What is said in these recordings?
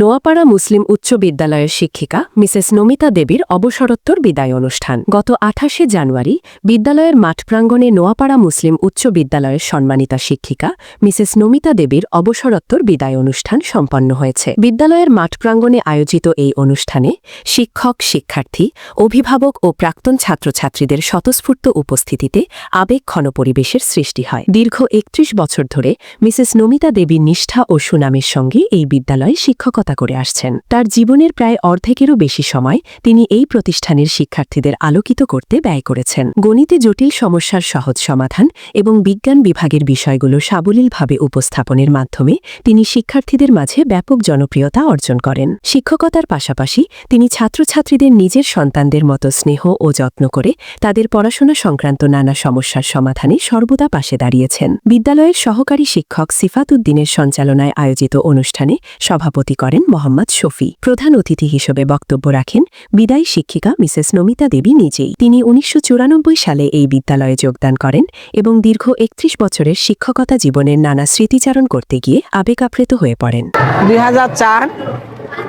নোয়াপাড়া মুসলিম উচ্চ বিদ্যালয়ের শিক্ষিকা মিসেস নমিতা দেবীর অবসরোত্তর বিদায় অনুষ্ঠান। গত আঠাশে জানুয়ারি বিদ্যালয়ের মাঠ প্রাঙ্গণে নোয়াপাড়া মুসলিম উচ্চ বিদ্যালয়ের সম্মানিতা শিক্ষিকা মিসেস নমিতা দেবীর অবসরোত্তর বিদায় অনুষ্ঠান সম্পন্ন হয়েছে। বিদ্যালয়ের মাঠ প্রাঙ্গণে আয়োজিত এই অনুষ্ঠানে শিক্ষক, শিক্ষার্থী, অভিভাবক ও প্রাক্তন ছাত্রছাত্রীদের স্বতঃস্ফূর্ত উপস্থিতিতে আবেগঘন পরিবেশের সৃষ্টি হয়। দীর্ঘ একত্রিশ বছর ধরে মিসেস নমিতা দেবী নিষ্ঠা ও সুনামের সঙ্গে এই বিদ্যালয়ে শিক্ষকতা করে আসছেন। তার জীবনের প্রায় অর্ধেকেরও বেশি সময় তিনি এই প্রতিষ্ঠানের শিক্ষার্থীদের আলোকিত করতে ব্যয় করেছেন। গণিতে জটিল সমস্যার সহজ সমাধান এবং বিজ্ঞান বিভাগের বিষয়গুলো সাবলীলভাবে উপস্থাপনের মাধ্যমে তিনি শিক্ষার্থীদের মাঝে ব্যাপক জনপ্রিয়তা অর্জন করেন। শিক্ষকতার পাশাপাশি তিনি ছাত্রছাত্রীদের নিজের সন্তানদের মতো স্নেহ ও যত্ন করে তাদের পড়াশোনা সংক্রান্ত নানা সমস্যার সমাধানে সর্বদা পাশে দাঁড়িয়েছেন। বিদ্যালয়ের সহকারী শিক্ষক সিফাত উদ্দিনের সঞ্চালনায় আয়োজিত অনুষ্ঠানে সভাপতি করেন মোহাম্মদ শফি। প্রধান অতিথি হিসেবে বক্তব্য রাখেন বিদায়ী শিক্ষিকা মিসেস নমিতা দেবী নিজেই। তিনি উনিশশো চুরানব্বই সালে এই বিদ্যালয়ে যোগদান করেন এবং দীর্ঘ একত্রিশ বছরের শিক্ষকতা জীবনের নানা স্মৃতিচারণ করতে গিয়ে আবেগ আপ্লুত হয়ে পড়েন। দুই হাজার চার,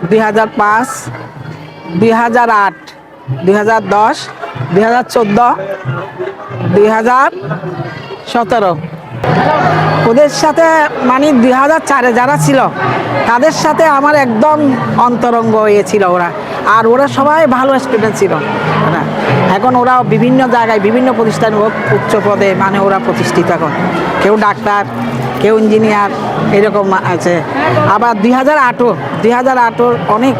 দুই হাজার পাঁচ, দুই হাজার আট, দুই হাজার দশ, দুই হাজার চোদ্দ, দুই হাজার সতেরো। ওদের সাথে মানে দুই হাজার চারে যারা ছিল, তাদের সাথে আমার একদম অন্তরঙ্গ হয়েছিল ওরা। আর ওরা সবাই ভালো স্টুডেন্ট ছিল। ওরা এখন ওরা বিভিন্ন জায়গায়, বিভিন্ন প্রতিষ্ঠান উচ্চ পদে মানে ওরা প্রতিষ্ঠিত এখন। কেউ ডাক্তার, কেউ ইঞ্জিনিয়ার এরকম আছে। আবার দুই হাজার আটও দুই হাজার আটর অনেক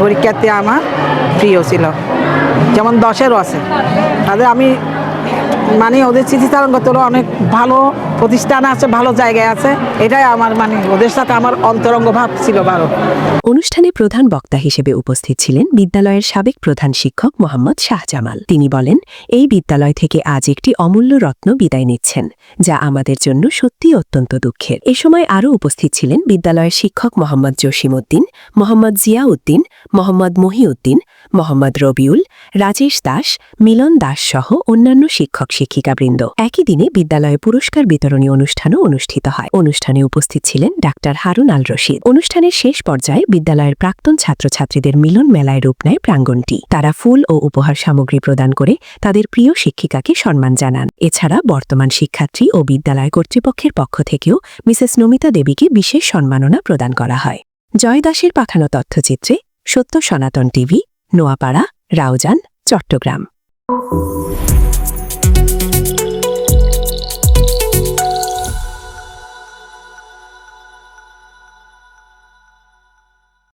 পরীক্ষার্থী আমার প্রিয় ছিল। যেমন দশেরও আছে। তাদের আমি মানে ওদের স্মৃতিচারণ করতে হলে অনেক ভালো প্রতিষ্ঠান আছে, ভালো জায়গায় আছে, এটাই আমার মানে ওদের সাথে আমার অন্তরঙ্গ ভাব ছিল ভালো। অনুষ্ঠানে প্রধান বক্তা হিসেবে উপস্থিত ছিলেন বিদ্যালয়ের সাবেক প্রধান শিক্ষক মোহাম্মদ শাহজামাল। তিনি বলেন, এই বিদ্যালয় থেকে আজ একটি অমূল্য রত্ন বিদায় নিচ্ছেন, যা আমাদের জন্য সত্যি অত্যন্ত দুঃখের। এ সময় আরও উপস্থিত ছিলেন বিদ্যালয়ের শিক্ষক মোহাম্মদ জসিমউদ্দিন, মোহাম্মদ জিয়াউদ্দিন, মোহাম্মদ মহিউদ্দিন, মোহাম্মদ রবিউল, রাজেশ দাস, মিলন দাস সহ অন্যান্য শিক্ষক শিক্ষিকাবৃন্দ একই দিনে বিদ্যালয়ে পুরস্কার বিতরণী অনুষ্ঠানও অনুষ্ঠিত হয়। অনুষ্ঠানে উপস্থিত ছিলেন ডাক্তার হারুন আল রশিদ। অনুষ্ঠানের শেষ পর্যায়ে বিদ্যালয়ের প্রাক্তন ছাত্রছাত্রীদের মিলন মেলায় রূপ নেয় প্রাঙ্গণটি তারা ফুল ও উপহার সামগ্রী প্রদান করে তাদের প্রিয় শিক্ষিকাকে সম্মান জানান। এছাড়া বর্তমান শিক্ষার্থী ও বিদ্যালয় কর্তৃপক্ষের পক্ষ থেকেও মিসেস নমিতা দেবীকে বিশেষ সম্মাননা প্রদান করা হয়। জয় দাসের পাঠানো তথ্যচিত্রে সত্য সনাতন টিভি, নোয়াপাড়া, রাউজান, চট্টগ্রাম।